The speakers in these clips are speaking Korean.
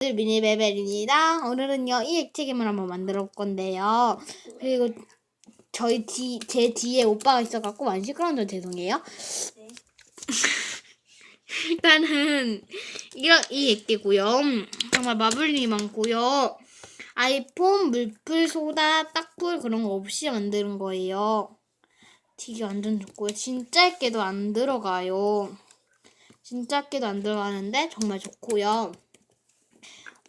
미니베벨입니다. 오늘은요 이 액체괴물 한번 만들어 볼 건데요. 그리고 저희 뒤, 제 뒤에 오빠가 있어갖고 많이 시끄러운 점 죄송해요. 일단은 이런 이 액체고요. 정말 마블링이 많고요. 아이폰, 물풀, 소다, 딱풀 그런 거 없이 만드는 거예요. 되게 완전 좋고요. 진짜 액계도 안 들어가요. 진짜 액계도 안 들어가는데 정말 좋고요.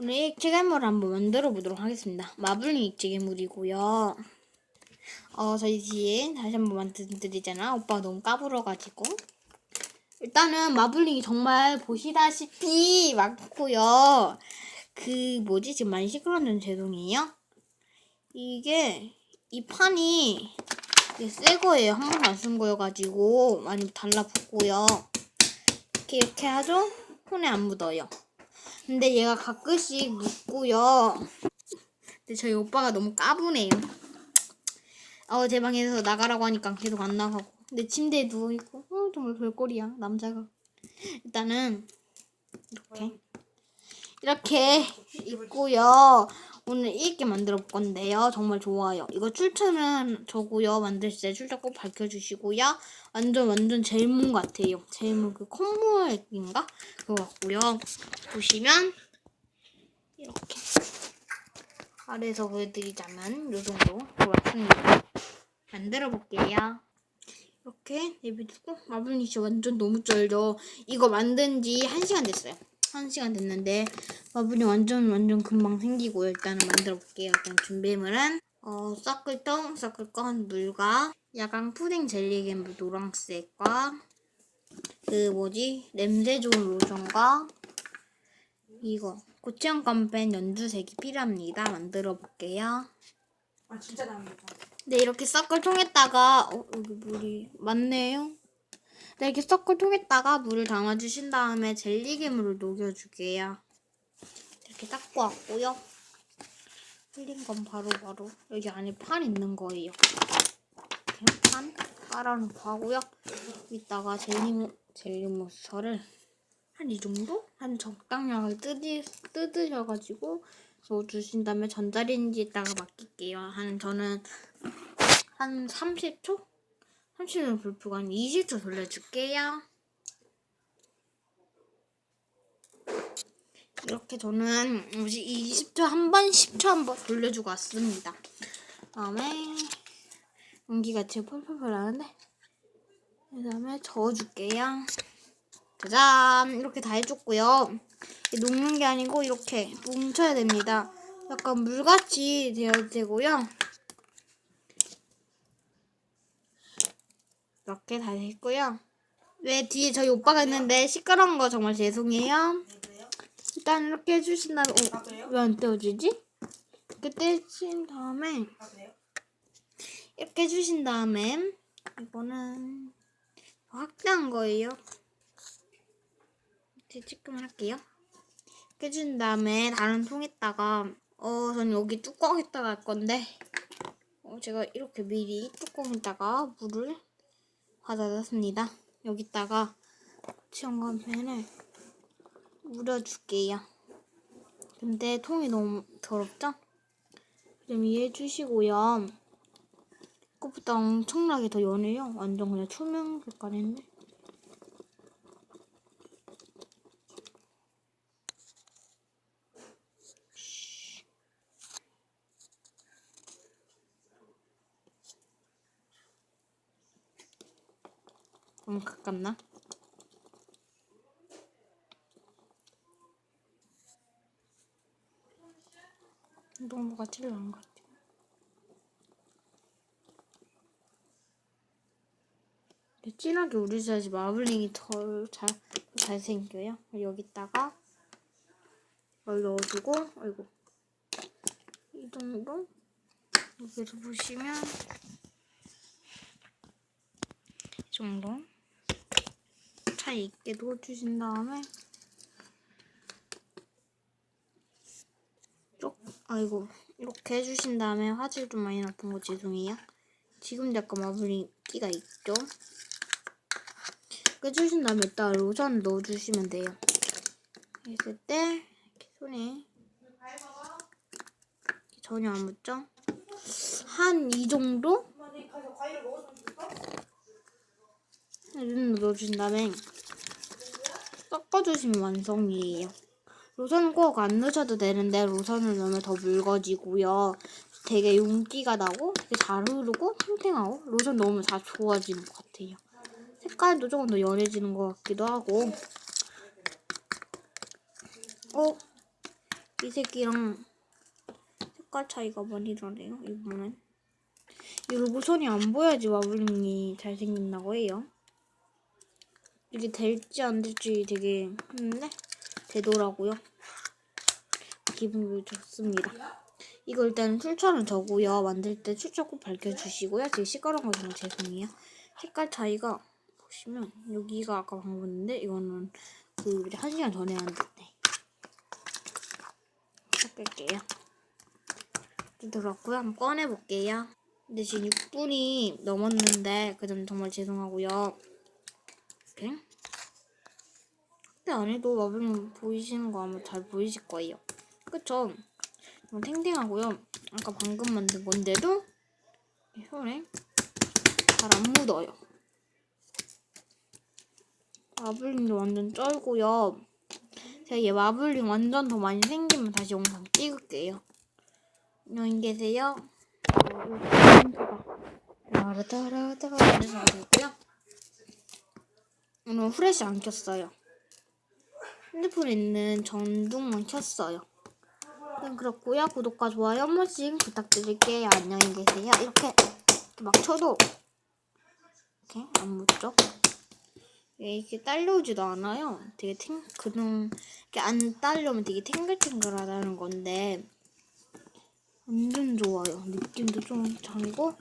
오늘 이 액체괴물을 한번 만들어 보도록 하겠습니다. 마블링 액체괴물이고요. 어, 저희 뒤에 다시 한번 만들드리잖아. 오빠가 너무 까불어가지고. 일단은 마블링이 정말 보시다시피 많고요. 그 뭐지 지금 많이 시끄러운 죄송해요. 이게 이 판이 이게 새 거예요. 한 번도 안 쓴 거여가지고 많이 달라붙고요. 이렇게 이렇게 하죠. 손에 안 묻어요. 근데 얘가 가끔씩 묻고요. 근데 저희 오빠가 너무 까부네요. 어, 제 방에서 나가라고 하니까 계속 안 나가고. 근데 침대에 누워있고, 어, 정말 별꼴이야, 남자가. 일단은, 이렇게. 이렇게 있고요. 오늘 이렇게 만들어 볼 건데요. 정말 좋아요. 이거 출처는 저고요. 만드실 때 출처 꼭 밝혀주시고요. 완전 완전 젤문 같아요. 젤문 그 콧물인가? 그거 같고요. 보시면 이렇게 아래에서 보여드리자면 이 정도 맞습니다. 만들어 볼게요. 이렇게 내비두고 마블링이 완전 너무 쩔죠. 이거 만든 지 1시간 됐어요. 1시간 됐는데 마블링 완전 완전 금방 생기고요. 일단은 만들어 볼게요. 일단 준비물은 어, 섞을통, 섞을건 물과 야광 푸딩 젤리겐 노랑색과 그 뭐지 냄새 좋은 로션과 이거 고체형 깜펜 연두색이 필요합니다. 만들어 볼게요. 아 진짜 나옵니다. 네, 이렇게 섞을 통에다가 어, 여기 물이 많네요. 네, 이렇게 섞을 통에다가 물을 담아주신 다음에 젤리괴물을 녹여주게요. 이렇게 닦고 왔고요. 흘린 건 바로 바로 여기 안에 판 있는 거예요. 이렇게 판 깔아놓고 하고요. 이따가 젤리, 젤리모스를 한 이 정도? 한 적당량을 뜯으, 뜯으셔가지고 넣어주신 다음에 전자레인지에다가 맡길게요. 한 저는 한 30초? 30초 불프가 한 20초 돌려줄게요. 이렇게 저는 20초 한 번, 10초 한 번 돌려주고 왔습니다. 다음에 연기가 지금 펄펄펄 나는데 그 다음에 저어줄게요. 짜잔! 이렇게 다 해줬고요. 녹는 게 아니고 이렇게 뭉쳐야 됩니다. 약간 물같이 되어야 되고요. 이렇게 다 됐고요. 왜 뒤에 저희 오빠가 있는데 시끄러운 거 정말 죄송해요. 일단 이렇게 해주신 다음에 아 어, 그래요? 왜안 떼어지지? 이렇게 떼신 다음에? 이렇게 해주신 다음에 이거는 확대한 거예요. 조금 할게요. 이렇게 해준 다음에 다른 통에다가 어 저는 여기 뚜껑에다가 할 건데 어, 제가 이렇게 미리 뚜껑에다가 물을 받아놨습니다. 여기다가 치원건펜을 우려줄게요. 근데 통이 너무 더럽죠? 좀 이해해 주시고요. 그것보다 엄청나게 더 연해요. 완전 그냥 투명 색깔인데. 너무 가깝나? 농부가 제일 나은 것. 근데 진하게 우려줘야지 마블링이 더 잘, 잘생겨요. 여기다가 이걸 넣어주고, 아이고. 이 정도? 여기서 보시면, 이 정도. 차 있게 넣어주신 다음에, 쪽, 아이고, 이렇게 해주신 다음에 화질 좀 많이 나쁜 거 죄송해요. 지금 약간 마블링 끼가 있죠? 해주신 다음에 일단 로션 넣어주시면 돼요. 했을 때 이렇게 손에 전혀 안 묻죠? 한 이 정도? 좋겠어? 이런 넣어주신 다음에 섞어주시면 완성이에요. 로션 꼭안 넣으셔도 되는데 로션을 넣으면 더 묽어지고요. 되게 윤기가 나고 되게 잘 흐르고 탱탱하고 로션 넣으면 다 좋아지는 것 같아요. 색깔도 조금 더 연해지는 것 같기도 하고 어? 이 색이랑 색깔 차이가 많이 나네요. 이번엔 이 로션이 안 보여야지 마블링이 잘생긴다고 해요. 이게 될지 안 될지 되게 했는데 되더라고요. 기분이 좋습니다. 이거 일단 출처는 저고요. 만들 때 출처 꼭 밝혀주시고요. 되게 시끄러운 거 정말 죄송해요. 색깔 차이가 보시면 여기가 아까 방금 봤는데 이거는 그 우리 한 시간 전에 만들때 섞을게요. 들었고요. 한번 꺼내볼게요. 근데 지금 6분이 넘었는데 그 점 정말 죄송하고요. 이렇게 확대 안 해도 마블링 보이시는 거 아마 잘 보이실 거예요. 그쵸? 이건 탱탱하고요. 아까 방금 만든 건데도 이 손에 잘 안 묻어요. 마블링도 완전 쩔고요. 제가 얘 마블링 완전 더 많이 생기면 다시 영상 찍을게요. 안녕히 계세요. 라라라라라 되고요. 오늘 후레쉬 안 켰어요. 핸드폰에 있는 전등만 켰어요. 그럼 그렇고요. 구독과 좋아요 한 번씩 부탁드릴게요. 안녕히 계세요. 이렇게, 이렇게 막 쳐도 이렇게 안 묻죠? 예, 이게 딸려오지도 않아요. 되게 탱 그냥 이렇게 안 딸려면 되게 탱글탱글하다는 건데 완전 좋아요. 느낌도 좀 장이고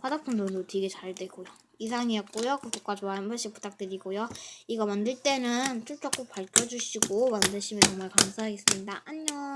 바닥판도 되게 잘 되고요. 이상이었고요. 구독과 좋아요 한 번씩 부탁드리고요. 이거 만들 때는 출처 꼭 밝혀주시고 만드시면 정말 감사하겠습니다. 안녕.